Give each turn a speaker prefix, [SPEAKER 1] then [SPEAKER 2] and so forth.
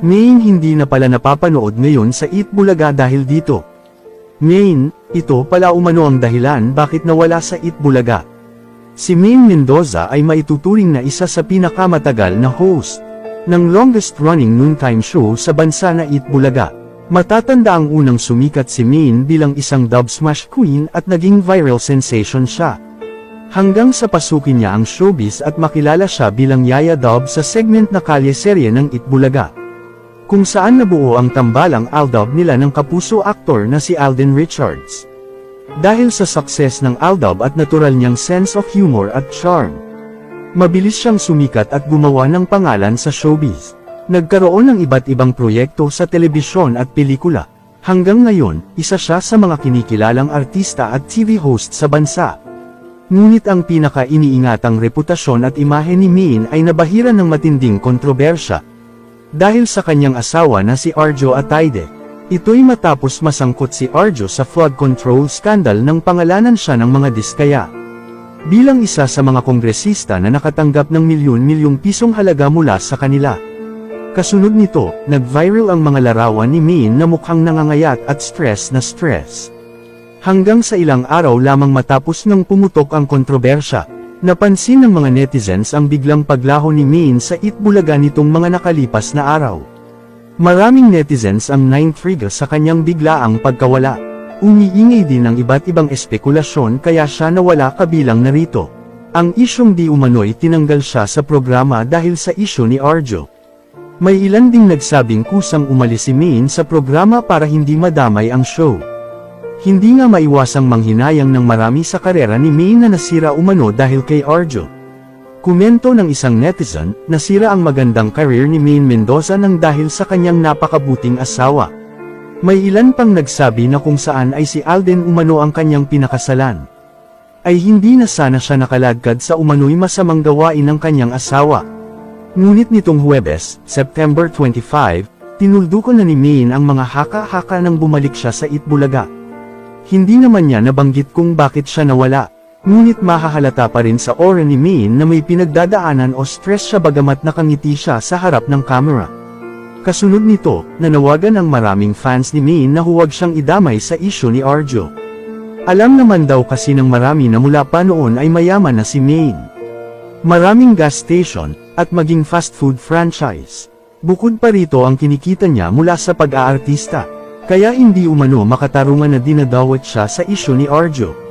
[SPEAKER 1] Main hindi na pala napapanood ngayon sa Eat Bulaga dahil dito. Main, ito pala umano ang dahilan bakit nawala sa Eat Bulaga. Si Main Mendoza ay maituturing na isa sa pinakamatagal na host ng longest-running noontime show sa bansa na Eat Bulaga. Matatanda ang unang sumikat si Main bilang isang dub smash queen at naging viral sensation siya. Hanggang sa pasukin niya ang showbiz at makilala siya bilang Yaya Dub sa segment na kalye serye ng Itbulaga. Kung saan nabuo ang tambalang Aldub nila ng kapuso aktor na si Alden Richards. Dahil sa success ng Aldub at natural niyang sense of humor at charm. Mabilis siyang sumikat at gumawa ng pangalan sa showbiz. Nagkaroon ng iba't ibang proyekto sa telebisyon at pelikula. Hanggang ngayon, isa siya sa mga kinikilalang artista at TV host sa bansa. Ngunit ang pinaka-iniingatang reputasyon at imahe ni Min ay nabahiran ng matinding kontrobersya. Dahil sa kanyang asawa na si Arjo Ataide. Ito'y matapos masangkot si Arjo sa flood control scandal ng pangalanan siya ng mga diskaya. Bilang isa sa mga kongresista na nakatanggap ng milyon-milyong pisong halaga mula sa kanila. Kasunod nito, nag-viral ang mga larawan ni Min na mukhang nangangayat at stress na stress. Hanggang sa ilang araw lamang matapos nang pumutok ang kontrobersya, napansin ng mga netizens ang biglang paglaho ni Min sa Itbulaga nitong mga nakalipas na araw. Maraming netizens ang naintriga sa kanyang biglaang pagkawala. Umiingay din ang iba't ibang espekulasyon kaya siya nawala kabilang narito. Ang isyong di umano'y tinanggal siya sa programa dahil sa isyo ni Arjo. May ilan ding nagsabing kusang umalis si Min sa programa para hindi madamay ang show. Hindi nga maiwasang manghinayang ng marami sa karera ni May na nasira umano dahil kay Arjo. Komento ng isang netizen, nasira ang magandang career ni Maine Mendoza nang dahil sa kanyang napakabuting asawa. May ilan pang nagsabi na kung saan ay si Alden umano ang kanyang pinakasalan. Ay hindi na sana siya nakalagkad sa umano'y masamang gawain ng kanyang asawa. Ngunit nitong Huwebes, September 25, tinuldukan na ni Maine ang mga haka-haka nang bumalik siya sa Itbulaga. Hindi naman niya nabanggit kung bakit siya nawala. Ngunit mahahalata pa rin sa aura ni Min na may pinagdadaanan o stress siya bagamat nakangiti siya sa harap ng camera. Kasunod nito, nanawagan ang maraming fans ni Min na huwag siyang idamay sa isyo ni Arjo. Alam naman daw kasi ng marami na mula pa noon ay mayaman na si Min. Maraming gas station, at maging fast food franchise. Bukod pa rito ang kinikita niya mula sa pag-aartista. Kaya hindi umano makatarungan na dinadawat siya sa isyo ni Arjo.